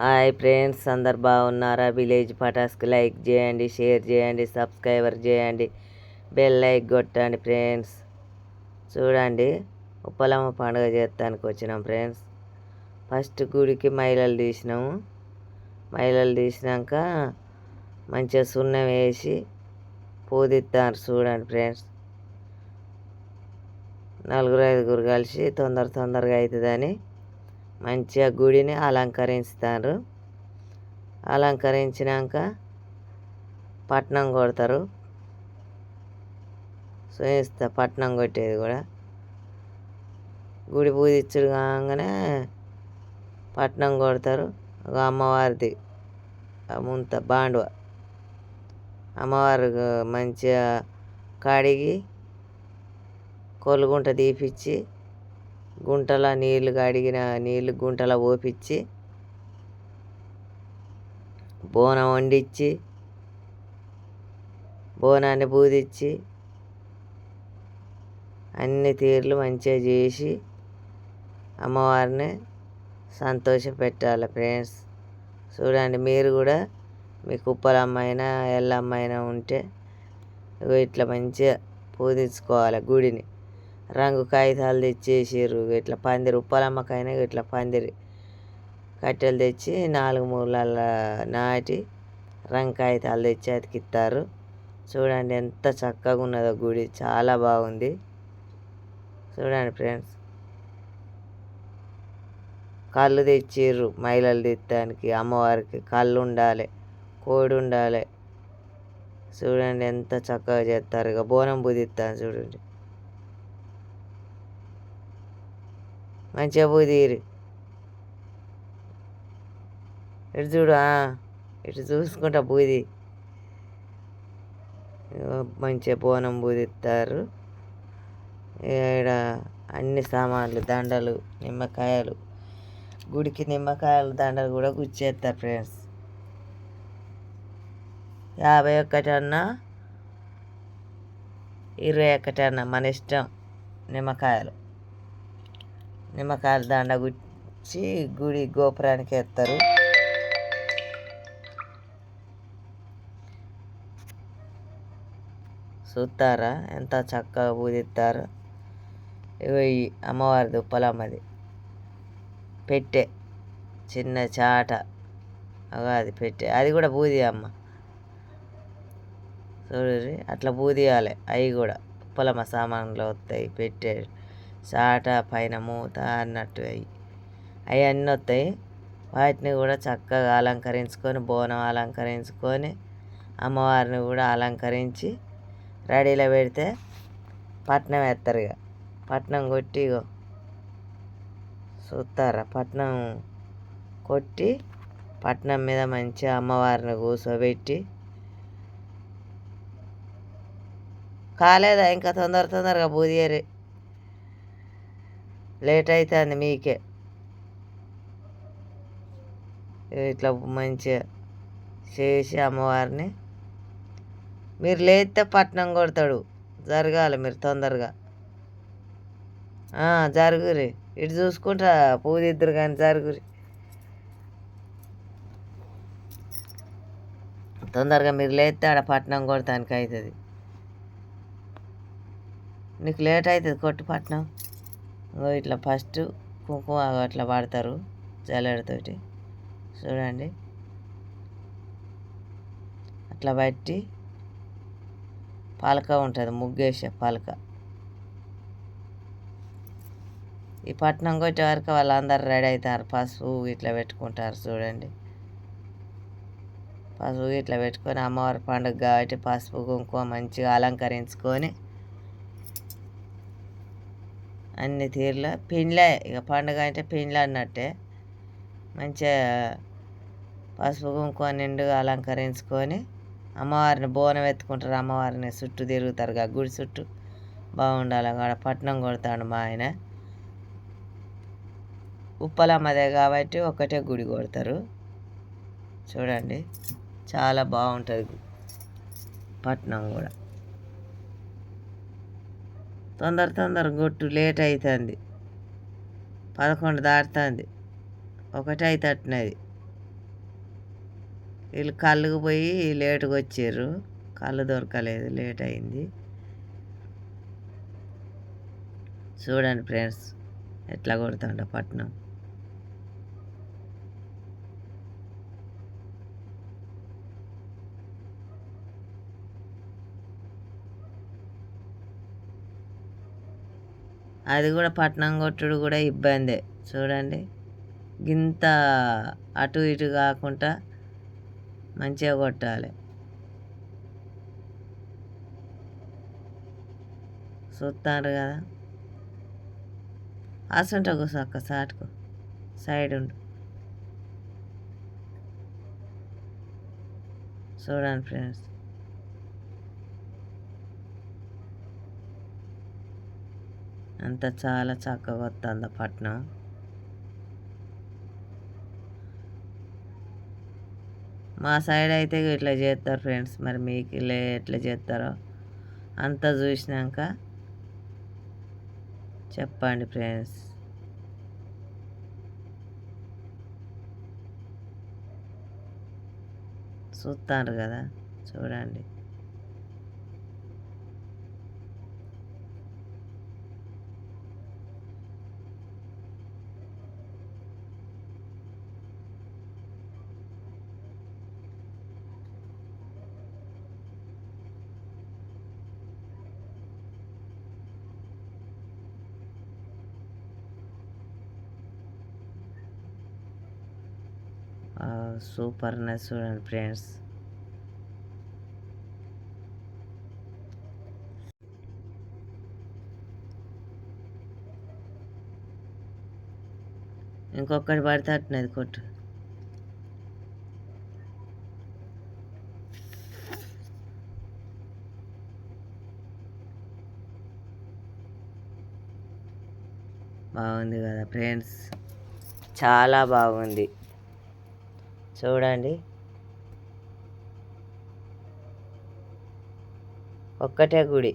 Hi friends అందరు బాగున్నారా? Village పటాస్కి లైక్ చేయండి షేర్ చేయండి సబ్స్క్రైబర్ చేయండి బెల్ లైక్ కొట్టండి ఫ్రెండ్స్. చూడండి ఉప్పలమ్మ పండుగ చేస్తానికి వచ్చినాం ఫ్రెండ్స్. ఫస్ట్ గుడికి మైలలు తీసినాము. మైలలు తీసినాక మంచిగా సున్నం వేసి పూదిస్తారు చూడండి ఫ్రెండ్స్. నలుగురు ఐదుగురు కలిసి తొందర తొందరగా అవుతుందని మంచిగా గుడిని అలంకరిస్తారు అలంకరించినాక పట్నం కొడతారు. చూపిస్తా పట్నం కొట్టేది కూడా. గుడి పూజించుడు కాగానే పట్నం కొడతారు. ఒక అమ్మవారిది ముంత బాండువ. అమ్మవారు మంచిగా కడిగి కొలుగుంట తీపిచ్చి గుంటలో నీళ్ళు కడిగిన నీళ్ళు గుంటలో పోపిచ్చి బోనం వండించి బోనాన్ని పూదిచ్చి అన్ని తీర్లు మంచిగా చేసి అమ్మవారిని సంతోష పెట్టాలి ఫ్రెండ్స్. చూడండి మీరు కూడా మీ కుప్పలమ్మైనా ఎల్లమ్మైనా ఉంటే ఇట్లా మంచిగా పూజించుకోవాలి గుడిని. రంగు కాగితాలు తెచ్చేసారు ఇట్లా పందిరి ఉప్పలమ్మకైనా ఇట్లా పందిరి కట్టెలు తెచ్చి నాలుగు మూలల నాటి రంగు కాగితాలు తెచ్చి అతికిస్తారు చూడండి ఎంత చక్కగా ఉన్నదో గుడి. చాలా బాగుంది. చూడండి ఫ్రెండ్స్. కళ్ళు తెచ్చిర్రు మహిళలు తెత్తానికి అమ్మవారికి కళ్ళు ఉండాలి కోడి ఉండాలి. చూడండి ఎంత చక్కగా చేస్తారు ఇక బోనం బుదిస్తాను చూడండి. మంచిగా బుదిరి ఇటు చూడు ఇటు చూసుకుంటా బూది మంచిగా బోనం బూదిస్తారు ఇక్కడ అన్ని సామాన్లు దండలు నిమ్మకాయలు గుడికి నిమ్మకాయలు దండలు కూడా గుచ్చేస్తారు ఫ్రెండ్స్. యాభై ఒక్కటన్నా ఇరవై ఒకటన్నా మన ఇష్టం నిమ్మకాయలు. నిమ్మకాయల దండ గుచ్చి గుడి గోపురానికి వేస్తారు చూస్తారా ఎంత చక్కగా పూజిస్తారు ఇవి అమ్మవారి దుప్పలమ్మది ఉప్పలమ్మది పెట్టే చిన్న చాట. అది పెట్టే. అది కూడా బూది అమ్మ చూడండి అట్లా బూదియాలి అవి కూడా ఉప్పలమ్మ సామాన్లు వస్తాయి పెట్టే చాట పైన మూత అన్నట్టు అవి అవన్నీ వస్తాయి వాటిని కూడా చక్కగా అలంకరించుకొని బోనం అలంకరించుకొని అమ్మవారిని కూడా అలంకరించి రెడీలో పెడితే పట్నం వేస్తారు ఇక పట్నం కొట్టి ఇగో చూస్తారా పట్నం కొట్టి పట్నం మీద మంచిగా అమ్మవారిని కూర్చోబెట్టి కాలేదా? ఇంకా తొందర తొందరగా బూదిగారు లేట్ అవుతుంది మీకే. ఇట్లా మంచిగా చేసి అమ్మవారిని. మీరు లేస్తే పట్నం కొడతాడు. జరగాలి మీరు తొందరగా. జరుగురి. ఇటు చూసుకుంటా పూజిద్దరు కానీ జరుగురి. తొందరగా మీరు లేస్తే ఆడ పట్నం కొడతానికి అవుతుంది నీకు లేట్ అవుతుంది కొట్టు పట్నం. ఇట్లా ఫస్ట్ కుంకుమ అట్లా వాడతారు జల్లెడతోటి. చూడండి. అట్లా బట్టి పలక ఉంటుంది ముగ్గేసే పలక. ఈ పట్నం కొట్టే వరకు వాళ్ళందరూ రెడీ అవుతారు పసుపు ఇట్లా పెట్టుకుంటారు చూడండి. పసుపు ఇట్లా పెట్టుకొని అమ్మవారి పండుగ కాబట్టి పసుపు కుంకుమ మంచిగా అలంకరించుకొని అన్ని తీరులో. పిండ్లే ఇక పండుగ అంటే పిండ్లు అన్నట్టే. మంచిగా పసుపు కుంకుమ నిండుగా అలంకరించుకొని అమ్మవారిని బోనం ఎత్తుకుంటారు. అమ్మవారిని చుట్టూ తిరుగుతారు. గుడి చుట్టూ బాగుండాలి. అక్కడ పట్నం కొడతాడు మా ఆయన. ఉప్పలమ్మదే కాబట్టి ఒకటే గుడి కొడతారు. చూడండి. చాలా బాగుంటుంది పట్నం కూడా. తొందర తొందర కొట్టు లేట్ అవుతుంది పదకొండు దాటుతుంది. ఒకటి అవుతున్నది వీళ్ళు కళ్ళుకు పోయి లేటుగా వచ్చారు కళ్ళు దొరకలేదు లేట్ అయింది. చూడండి ఫ్రెండ్స్ ఎట్లా కొడుతుండ పట్నం. అది కూడా పట్నం కొట్టుడు కూడా ఇబ్బందే. చూడండి. గింత అటు ఇటు కాకుండా మంచిగా కొట్టాలి. చూస్తారు కదా. అసంట కూర్చో అక్క సాటుకు. సైడ్ ఉండు. చూడండి ఫ్రెండ్స్. అంత చాలా చక్కగా వస్తుంది పట్నం. మా సైడ్ అయితే ఇట్లా చేస్తారు ఫ్రెండ్స్ మరి మీకు ఇలా ఎట్లా చేస్తారో అంతా చూసినాక చెప్పండి ఫ్రెండ్స్. చూస్తారు కదా చూడండి. సూపర్ ఉన్నది చూడండి ఫ్రెండ్స్. ఇంకొకటి పడితే అట్టినది కొట్టు. బాగుంది కదా ఫ్రెండ్స్. చాలా బాగుంది. చూడండి. ఒక్కటే గుడి.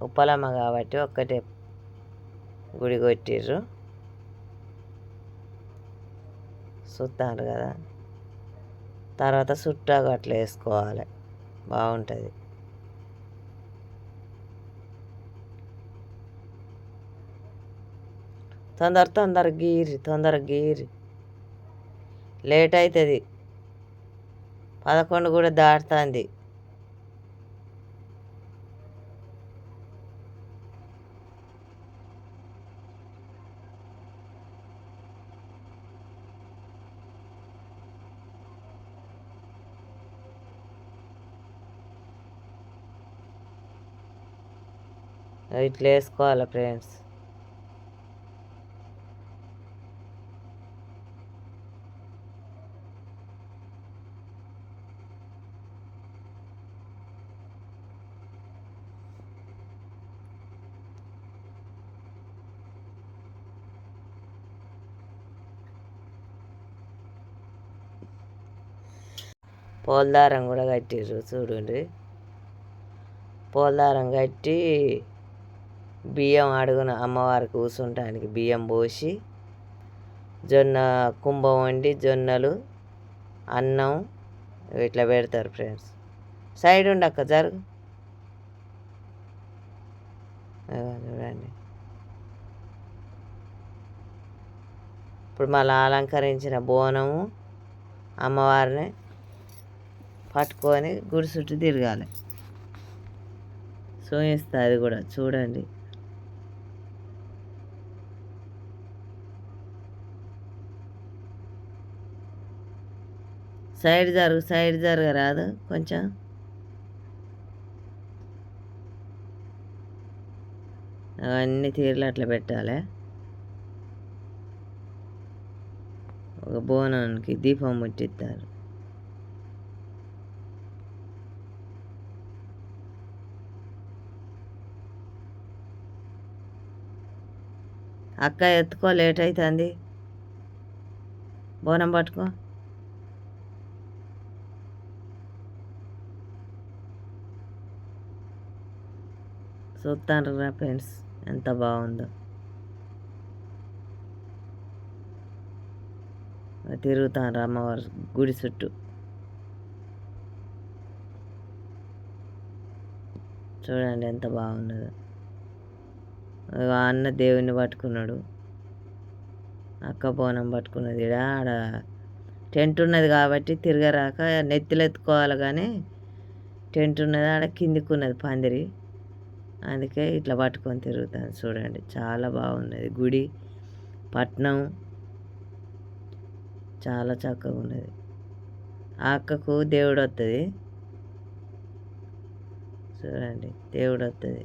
ఉప్పలమ్మ కాబట్టి ఒక్కటే గుడి కొట్టిర్రు. చూస్తారు కదా. తర్వాత చుట్టాకు అట్లా వేసుకోవాలి. బాగుంటుంది. తొందర తొందర గీరి తొందర గీరి. లేట్ అవుతుంది పదకొండు కూడా దాటుతుంది. ఇట్లా వేసుకోవాలి ఫ్రెండ్స్. పోల్దారం కూడా కట్టిర్రు చూడండి పోల్దారం కట్టి బియ్యం అడుగున అమ్మవారికి కూర్చుంటానికి బియ్యం పోసి జొన్న కుంభం వండి జొన్నలు అన్నం ఇట్లా పెడతారు ఫ్రెండ్స్. సైడ్ ఉండక్క జరుగు. చూడండి. ఇప్పుడు మళ్ళీ అలంకరించిన బోనము అమ్మవారిని పట్టుకొని గుడి చుట్టూ తిరగాలి. చూపిస్తుంది అది కూడా చూడండి. సైడ్ జరుగు సైడ్ జరగరాదు కొంచెం. అన్ని తీరులు అట్లా పెట్టాలి. ఒక బోనానికి దీపం ముట్టిస్తారు. అక్క ఎత్తుకో లేట్ అవుతుంది బోనం పట్టుకో. చూస్తాను రా ఫ్రెండ్స్ ఎంత బాగుందో. తిరుగుతాను అమ్మవారి గుడి చుట్టూ. చూడండి ఎంత బాగున్నదో. అన్న దేవుని పట్టుకున్నాడు. అక్క బోనం పట్టుకున్నది ఈడ. ఆడ టెంట్ ఉన్నది కాబట్టి తిరగరాక నెత్తిలెత్తుకోవాలి కానీ టెంట్ ఉన్నది ఆడ కిందికి ఉన్నది పందిరి. అందుకే ఇట్లా పట్టుకొని తిరుగుతాను చూడండి. చాలా బాగున్నది. గుడి పట్నం చాలా చక్కగా ఉన్నది. ఆ అక్కకు దేవుడు వస్తుంది చూడండి. దేవుడు వస్తుంది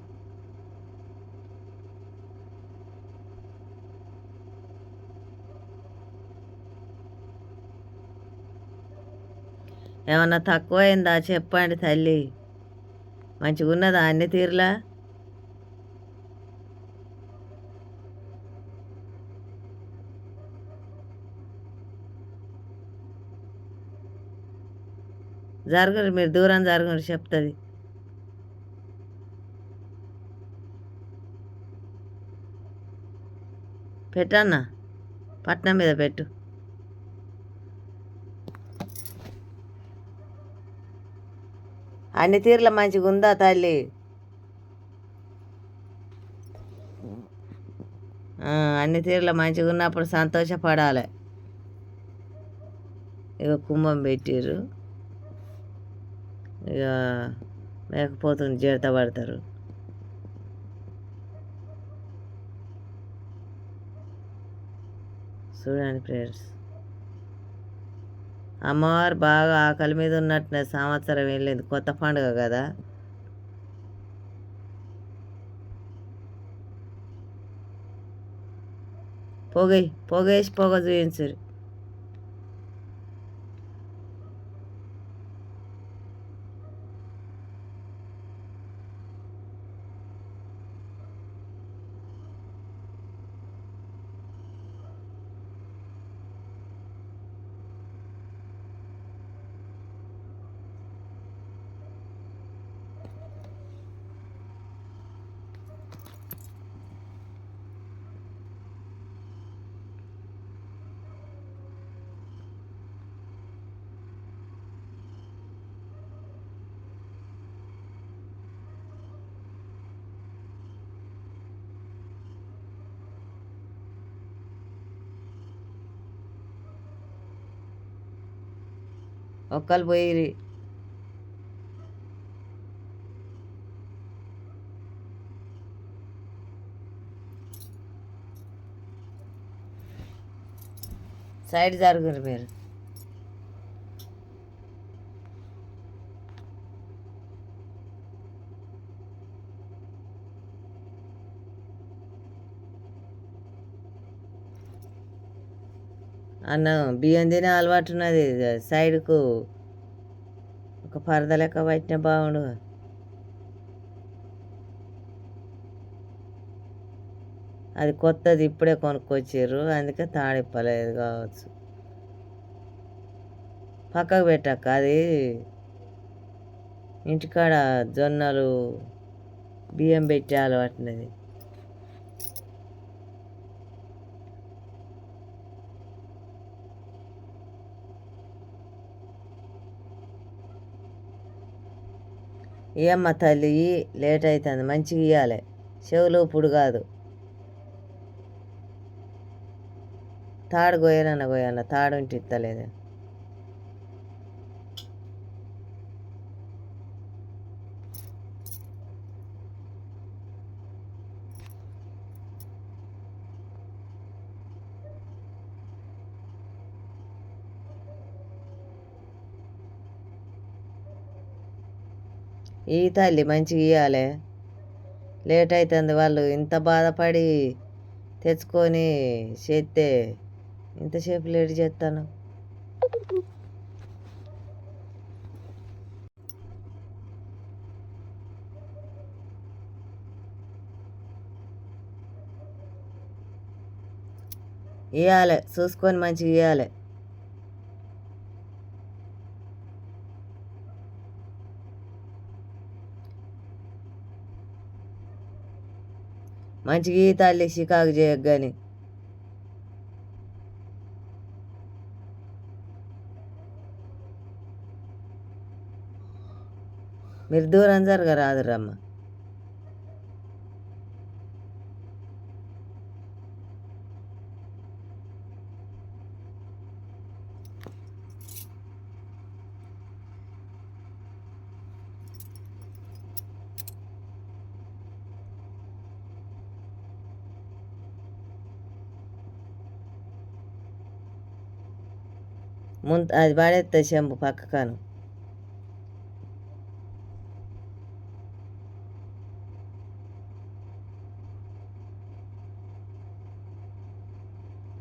ఏమన్నా తక్కువ అయిందా చెప్పండి తల్లి. మంచిగా ఉన్నదా అన్ని తీరులా? జరగరు మీరు దూరం జరగరు చెప్తుంది. పెట్టన్నా? పట్నం మీద పెట్టు. అన్ని తీర్ల మంచిగా ఉందా తల్లి? అన్ని తీర్ల మంచిగా ఉన్నప్పుడు సంతోషపడాలి. ఇక కుంభం పెట్టారు ఇక మేకపోతుంది జీడత పడతారు. చూడండి ఫ్రెండ్స్. అమ్మవారు బాగా ఆకలి మీద ఉన్నట్టు సంవత్సరం వెళ్ళింది కొత్త పండుగ కదా. పొగ పొగేసి పొగ చూపించరు ఒక్కరు పోయిరి సైడ్ జరుగురు మీరు. అన్నం బియ్యం తినే అలవాటు ఉన్నది సైడ్కు ఒక పరద లెక్క పట్టిన బాగుండు అది కొత్తది ఇప్పుడే కొనుక్కొచ్చారు అందుకే తాడిప్పలేదు కావచ్చు. పక్కకు పెట్టక్క అది ఇంటికాడ జొన్నలు బియ్యం పెట్టే అలవాటునది ఏమ్మ తల్లి లేట్ అవుతుంది మంచిగా ఇవ్వాలి చెవులు ఇప్పుడు కాదు. తాడు గోయాలన్న గోయన్న తాడు ఉంటే ఇస్తలేదు ఈ తల్లి మంచిగా ఇవ్వాలి లేట్ అవుతుంది వాళ్ళు ఇంత బాధపడి తెచ్చుకొని చేస్తే ఇంతసేపు లేట్ చేస్తాను. ఇవ్వాలి చూసుకొని మంచిగా ఇవ్వాలి మంచిగా గీతాలు తల్లి చికాకు చేయకు కానీ మీరు దూరం జరగరాదు ముందు అది పడేస్తుంది చెంబు పక్కకాను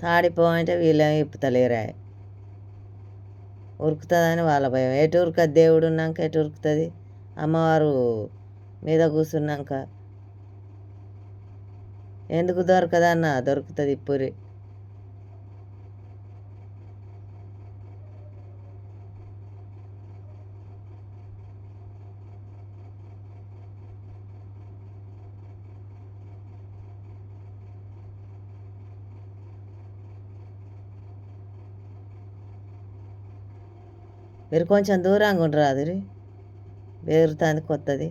తాడిపోమంటే వీళ్ళేం ఇప్పుతలేరా ఉరుకుతుందని వాళ్ళ భయం. ఎటు ఉరుకుతుంది దేవుడు ఉన్నాక ఎటు ఉరుకుతుంది? అమ్మవారు మీద కూర్చున్నాక ఎందుకు దొరకదన్నా? దొరుకుతుంది ఇప్పురి మీరు కొంచెం దూరంగా ఉండరు అది బెదురుతుంది కొత్తది.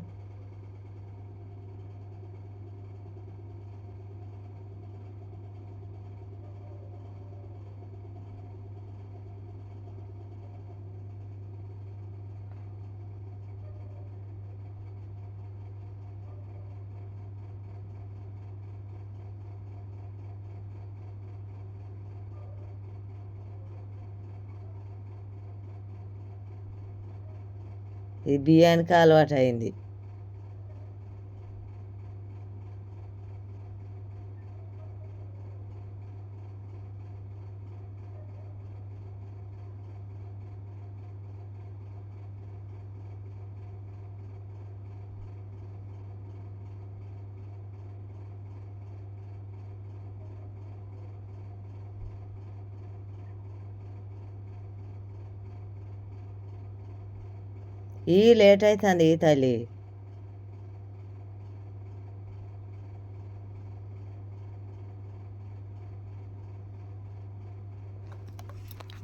ఇది బియ్యానికి అలవాటు అయింది ఈ లేట్ అవుతుంది తల్లి.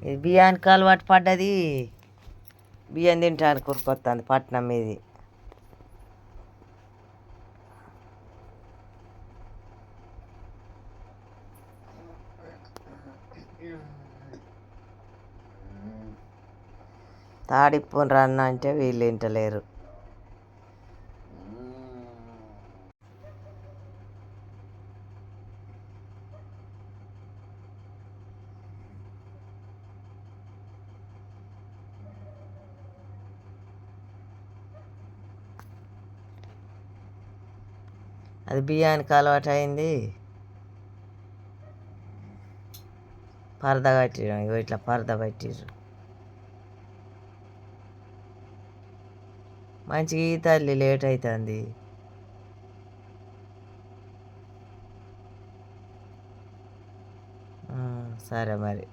ఇది బియ్యానికి అలవాటు పడ్డది. బియ్యం తింటానికి కొరుకొస్తుంది పట్నం మీది. తాడిప్పుని రన్న అంటే వీళ్ళు వింటలేరు. అది బియ్యానికి అలవాటు అయింది. పరద కట్టిరు ఇట్లా పరద పెట్టిరు మంచి తల్లి లేట్ అవుతుంది సరే మరి.